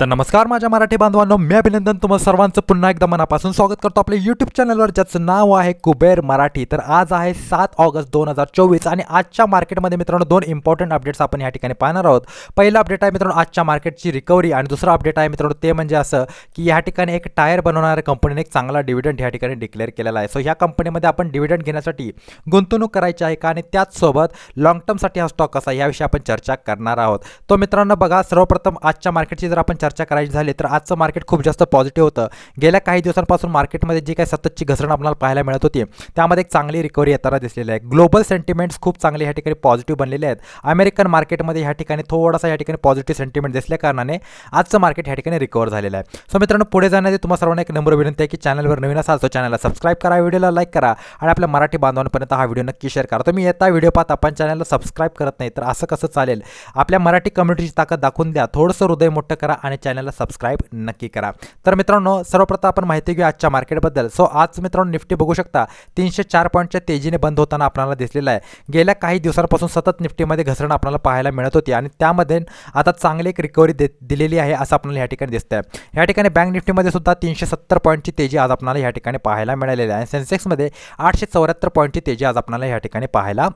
तर नमस्कार माझ्या मराठी बांधवांनो मी अभिनंदन तुम्हाला सर्वांचं. पुन्हा एकदा मनापासून स्वागत करतो आपल्या यूट्यूब चॅनलवर ज्याचं नाव आहे कुबेर मराठी. तर आज आहे सात ऑगस्ट दोन हजार चोवीस आणि आजच्या मार्केटमध्ये मित्रांनो दोन इम्पॉर्टंट अपडेट्स आपण या ठिकाणी पाहणार आहोत. पहिलं अपडेट आहे मित्रांनो आजच्या मार्केटची रिकव्हरी आणि दुसरं अपडेट आहे मित्रांनो ते म्हणजे असं की या ठिकाणी एक टायर बनवणाऱ्या कंपनीने एक चांगला डिव्हिडंड या ठिकाणी डिक्लेअर केलेला आहे. सो ह्या कंपनीमध्ये आपण डिव्हिडंड घेण्यासाठी गुंतवणूक करायची आहे का आणि त्याचसोबत लॉंग टर्मसाठी हा स्टॉक कसा याविषयी आपण चर्चा करणार आहोत. तो मित्रांनो बघा सर्वप्रथम आजच्या मार्केटची जर आपण चर्चा करायची झाली तर आजचं मार्केट खूप जास्त पॉझिटिव्ह होतं. गेल्या काही दिवसांपासून मार्केटमध्ये जी काही सततची घसरण आपल्याला पाहायला मिळत होती त्यामध्ये एक चांगली रिकव्हरी येताना दिसलेली आहे. ग्लोबल सेंटिमेंट्स खूप चांगले ह्या ठिकाणी पॉझिटिव्ह बनलेले आहेत. अमेरिकन मार्केटमध्ये ह्या ठिकाणी थोडासा या ठिकाणी पॉझिटिव्ह सेंटिमेंट दिसल्या कारणाने आजचं मार्केट ह्या ठिकाणी रिकवर झालेलं आहे. सो मित्रांनो पुढे जाण्याची तुम्हाला सर्वांना एक नंबर विनंती आहे की चॅनलवर नवीन असाल तो चॅनलला सबस्क्राईब करा व्हिडिओला लाईक करा आणि आपल्या मराठी बांधवांपर्यंत हा व्हिडिओ नक्की शेअर करा. तुम्ही येता व्हिडिओ पाहता आपण चॅनलला सबस्क्राईब करत नाही तर असं कसं चालेल? आपल्या मराठी कम्युनिटीची ताकद दाखवून द्या. थोडंसं हृदय मोठं करा आणि चॅनलला सबस्क्राईब नक्की करा. तर मित्रांनो सर्वप्रथम आपण माहिती घेऊ आजच्या मार्केटबद्दल. सो आज मित्रांनो निफ्टी बघू शकता तीनशे चार पॉईंटच्या तेजीने बंद होताना आपल्याला दिसलेला आहे. गेल्या काही दिवसांपासून सतत निफ्टीमध्ये घसरण आपल्याला पाहायला मिळत होती आणि त्यामध्ये आता चांगली एक रिकव्हरी दे दिलेली आहे असं आपल्याला या ठिकाणी दिसतं आहे या ठिकाणी बँक निफ्टीमध्ये सुद्धा तीनशे सत्तर पॉईंटची तेजी आज आपल्याला या ठिकाणी पाहायला मिळालेली आहे. सेन्सेक्समध्ये आठशे चौऱ्याहत्तर पॉईंटची तेजी आज आपल्याला या ठिकाणी पाहायला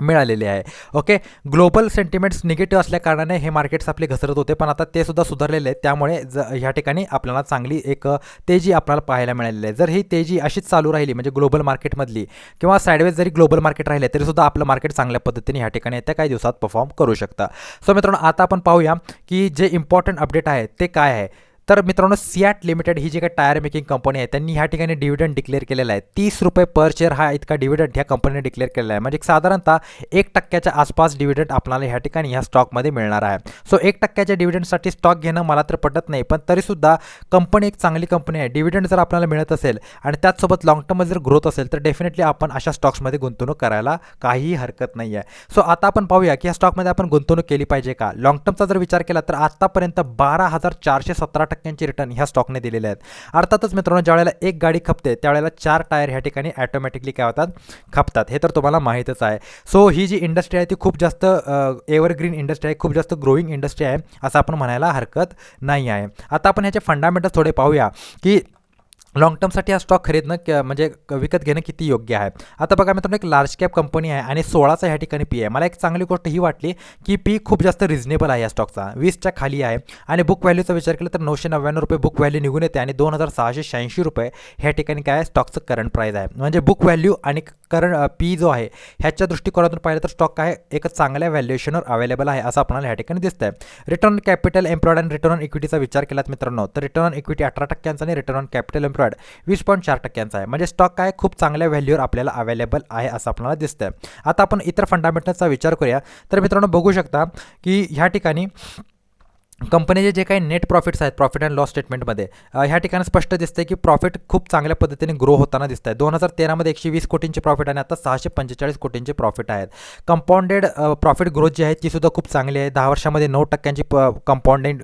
मिळालेले आहे. ओके ग्लोबल सेंटिमेंट्स निगेटिव्ह असल्याकारणाने हे मार्केट्स आपले घसरत होते पण आता ते सुद्धा सुधारलेले आहेत. त्यामुळे ज ह्या ठिकाणी आपल्याला चांगली एक तेजी आपल्याला पाहायला मिळालेली आहे. जर ही तेजी अशीच चालू राहिली म्हणजे ग्लोबल मार्केटमधली किंवा साईडवेज जरी ग्लोबल मार्केट राहिले तरी सुद्धा आपलं मार्केट चांगल्या पद्धतीने ह्या ठिकाणी येत्या काही दिवसात परफॉर्म करू शकता. सो मित्रांनो आता आपण पाहूया की जे इम्पॉर्टंट अपडेट आहे ते काय आहे? तर मित्रांनो सियाट लिमिटेड ही जी काही टायर मेकिंग कंपनी आहे त्यांनी ह्या ठिकाणी डिव्हिडंड डिक्लेअर केलेला आहे. तीस रुपये पर शेअर हा इतका डिव्हिडंड ह्या कंपनीने डिक्लेअर केलेला आहे. म्हणजे साधारणतः एक टक्क्याच्या आसपास डिव्हिडंड आपल्याला ह्या ठिकाणी ह्या स्टॉकमध्ये मिळणार आहे. सो एक टक्क्याच्या डिव्हिडंडसाठी स्टॉक घेणं मला तर पटत नाही पण तरीसुद्धा कंपनी एक चांगली कंपनी आहे. डिव्हिडंड जर आपल्याला मिळत असेल आणि त्याचसोबत लॉंग टर्ममध्ये जर ग्रोथ असेल तर डेफिनेटली आपण अशा स्टॉक्समध्ये गुंतवणूक करायला काहीही हरकत नाही आहे. सो आता आपण पाहूया की ह्या स्टॉकमध्ये आपण गुंतवणूक केली पाहिजे का? लॉंग टर्मचा जर विचार केला तर आतापर्यंत बारा हजार चारशे सतरा टक्क्यांचे रिटर्न ह्या स्टॉकने दिलेले आहेत. अर्थातच मित्रांनो ज्यावेळेला एक गाडी खपते त्यावेळेला चार टायर ह्या ठिकाणी ॲटोमॅटिकली काय होतात? खपतात. हे तर तुम्हाला माहीतच आहे. सो ही जी इंडस्ट्री आहे ती खूप जास्त एव्हरग्रीन इंडस्ट्री आहे खूप जास्त ग्रोईंग इंडस्ट्री आहे असं आपण म्हणायला हरकत नाही आहे. आता आपण ह्याचे फंडामेंटल्स थोडे पाहूया की लॉंग टर्मसाठी हा स्टॉक खरेदणं क म्हणजे विकत घेणं किती योग्य आहे? आता बघा मित्रांनो एक लार्ज कॅप कंपनी आहे आणि सोळाचा ह्या ठिकाणी पी आहे. मला एक चांगली गोष्ट ही वाटली की पी खूप जास्त रिजनेबल आहे या स्टॉकचा वीसच्या खाली आहे आणि बुक व्हॅल्यूचा विचार केला तर नऊशे नव्याण्णव रुपये बुक व्हॅल्यू निघून येते आणि दोन हजार सहाशे शहाऐंशी रुपये ह्या ठिकाणी काय आहे? स्टॉकचं करंट प्राईज आहे. म्हणजे बुक व्हॅल्यू आणि करंट पी जो आहे ह्याच्या दृष्टिकोनातून पाहिलं तर स्टॉक काय एक चांगल्या व्हॅल्युएशनवर अवेलेबल आहे असं आपल्याला ह्या ठिकाणी दिसतं आहे रिटर्न ऑन कॅपिटल एम्प्लॉयड आणि रिटर्न ऑन इक्विटीचा विचार केलात मित्रांनो तर रिटर्न ऑन इक्विटी अठरा टक्क्यांचा आणि रिटर्न ऑन कॅपिटल एम्प्लॉयड वीस पॉईंट चार टक्क्यांचा आहे. म्हणजे स्टॉक काय खूप चांगल्या व्हॅल्यूवर आपल्याला अवेलेबल आहे असं आपल्याला दिसतं आहे आता आपण इतर फंडामेंटलचा विचार करूया. तर मित्रांनो बघू शकता की ह्या ठिकाणी कंपनीचे जे काही नेट प्रॉफिट्स आहेत प्रॉफिट अँड लॉस स्टेटमेंटमध्ये ह्या ठिकाणी स्पष्ट दिसतंय की प्रॉफिट खूप चांगल्या पद्धतीने ग्रो होताना दिसत आहे दोन हजार तेरामध्ये एकशे वीस कोटींचे प्रॉफिट आणि आता सहाशे पंचेचाळीस कोटींचे प्रॉफिट आहेत. कंपाऊंडेड प्रॉफिट ग्रोथ जी आहे ती सुद्धा खूप चांगली आहे. दहा वर्षामध्ये नऊ टक्क्यांची प कंपाऊंडेड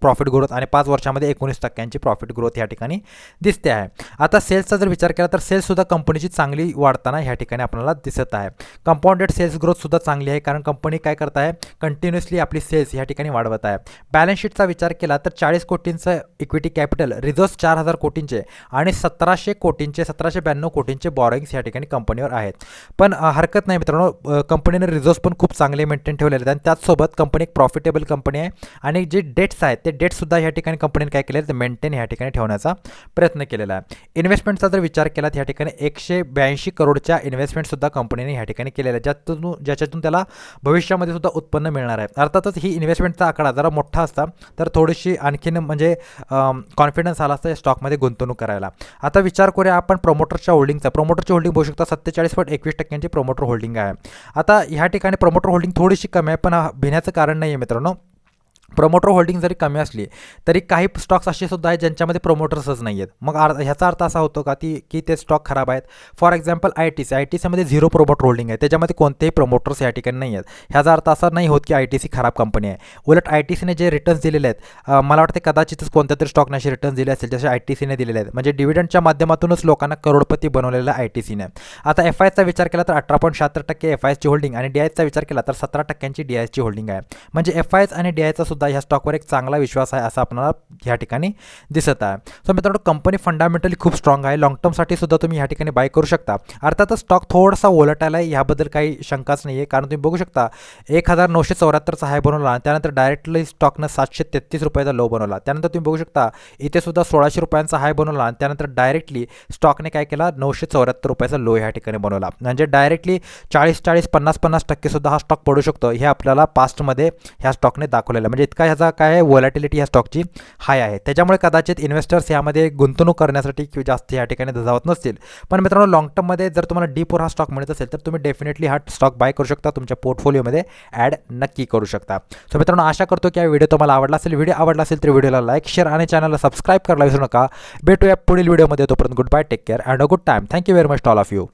प्रॉफिट ग्रोथ आणि पाच वर्षामध्ये एकोणीस टक्क्यांची प्रॉफिट ग्रोथ या ठिकाणी दिसते आहे. आता सेल्सचा जर विचार केला तर सेल्ससुद्धा कंपनीची चांगली वाढताना ह्या ठिकाणी आपल्याला दिसत आहे. कंपाऊंडेड सेल्स ग्रोथसुद्धा चांगली आहे कारण कंपनी काय करत आहे? कंटिन्युअसली आपली सेल्स ह्या ठिकाणी वाढवत आहे. बॅलन्स शीटचा विचार केला तर चाळीस कोटींचं इक्विटी कॅपिटल रिझर्व्स चार हजार कोटींचे आणि सतराशे कोटींचे सतराशे ब्याण्णव कोटींचे बॉरोईंग्स या ठिकाणी कंपनीवर आहेत. पण हरकत नाही मित्रांनो कंपनीने रिझर्व्स पण खूप चांगले मेंटेन ठेवलेले आहेत आणि त्याचसोबत कंपनी एक प्रॉफिटेबल कंपनी आहे आणि जे डेट्स आहेत ते डेट्ससुद्धा या ठिकाणी कंपनीने काय केले ते मेंटेन या ठिकाणी ठेवण्याचा प्रयत्न केलेला आहे. इन्व्हेस्टमेंटचा जर विचार केला तर या ठिकाणी एकशे ब्याऐंशी करोडच्या इन्व्हेस्टमेंटसुद्धा कंपनीने ह्या ठिकाणी केलेल्या आहे ज्यातून ज्याच्यातून त्याला भविष्यामध्ये सुद्धा उत्पन्न मिळणार आहे. अर्थातच ही इन्व्हेस्टमेंटचा आकडा जरा मोठा असता तर थोडीशी आणखीन म्हणजे कॉन्फिडन्स आला असता या स्टॉकमध्ये गुंतवणूक करायला. आता विचार करूया आपण प्रमोटरच्या होल्डिंगचा प्रमोटरची होल्डिंग बघू शकता सत्तेचाळीस पॉईंट एकवीस टक्क्यांची प्रमोटर होल्डिंग आहे. आता ह्या ठिकाणी प्रमोटर होल्डिंग थोडीशी कमी आहे पण भिण्याचं कारण नाही आहे मित्रांनो. प्रमोटर होल्डिंग जरी कमी असली तरी काही स्टॉक्स असे सुद्धा आहेत ज्यांच्यामध्ये प्रमोटर्सच नाही आहेत. मग अर्थ ह्याचा अर्थ असा होतो का ती की ते स्टॉक खराब आहेत? For example I T C I T सीमध्ये झिरो प्रमोटर होल्डिंग आहे. त्याच्यामध्ये कोणतेही प्रमोटर्स या ठिकाणी नाही आहेत. ह्याचा अर्थ असा नाही होत की आय टी सी खराब कंपनी आहे. उलट आय टी सीने जे रिटर्न्स दिलेले आहेत मला वाटते कदाचितच कोणत्या तरी स्टॉकने असे रिटर्न्स दिले असेल जसे आय टी सीने दिलेले आहेत. म्हणजे डिव्हिडंडच्या माध्यमातूनच लोकांना करोडपती बनवलेलं आय टी सीने आता एफ आयचा विचार केला तर अठरा पॉईंट शहात्तर टक्के एफ आयची होल्डिंग आणि डी आयचा विचार केला तर सतरा टक्क्यांची डी आयची होल्डिंग आहे. म्हणजे एफ आयच आणि डी आयचा सुद्धा ह्या स्टॉकवर एक चांगला विश्वास आहे असं आपल्याला ह्या ठिकाणी दिसत आहे. सो मित्रांनो कंपनी फंडामेंटली खूप स्ट्रॉंग आहे. लॉंग टर्मसाठी सुद्धा तुम्ही ह्या ठिकाणी बाय करू शकता. अर्थातच स्टॉक थोडासा वोलटाईल आहे ह्याबद्दल काही शंकाच नाही आहे कारण तुम्ही बघू शकता एक हजार नऊशे चौऱ्याहत्तरचा हाय बनवला आणि त्यानंतर डायरेक्टली स्टॉकनं सातशे तेहतीस रुपयाचा लो बनवला. त्यानंतर तुम्ही बघू शकता इथे सुद्धा सोळाशे रुपयांचा हाय बनवला आणि त्यानंतर डायरेक्टली स्टॉकने काय केला नऊशे चौऱ्याहत्तर रुपयाचा लो ह्या ठिकाणी बनवला. म्हणजे डायरेक्टली चाळीस चाळीस पन्नास पन्नास टक्के सुद्धा हा स्टॉक पडू शकतो. हे आपल्याला पास्टमध्ये ह्या स्टॉकने दाखवलेलं म्हणजे इतका ह्याचा काय आहे वॉलॅटिलिटी ह्या स्टॉकची हाय आहे. त्याच्यामुळे कदाचित इन्व्हेस्टर्स यामध्ये गुंतवणूक करण्यासाठी किंवा जास्त या ठिकाणी धजावत नसतील. पण मित्रांनो लॉंग टर्ममध्ये जर तुम्हाला डीपवर हा स्टॉक मिळत असेल तर तुम्ही डेफिनेटली हा स्टॉक बाय करू शकता. तुमच्या पोर्टफोलिओमध्ये ॲड नक्की करू शकता. सो मित्रांनो आशा करतो की हा व्हिडिओ तुम्हाला आवडला असेल. व्हिडिओ आवडला असेल तर व्हिडिओला लाईक शेअर आणि चॅनलला सबस्क्राईब करायला विसरू नका. भेटूया पुढील व्हिडिओमध्ये तोपर्यंत good bye take care and a good time thank you very much all of you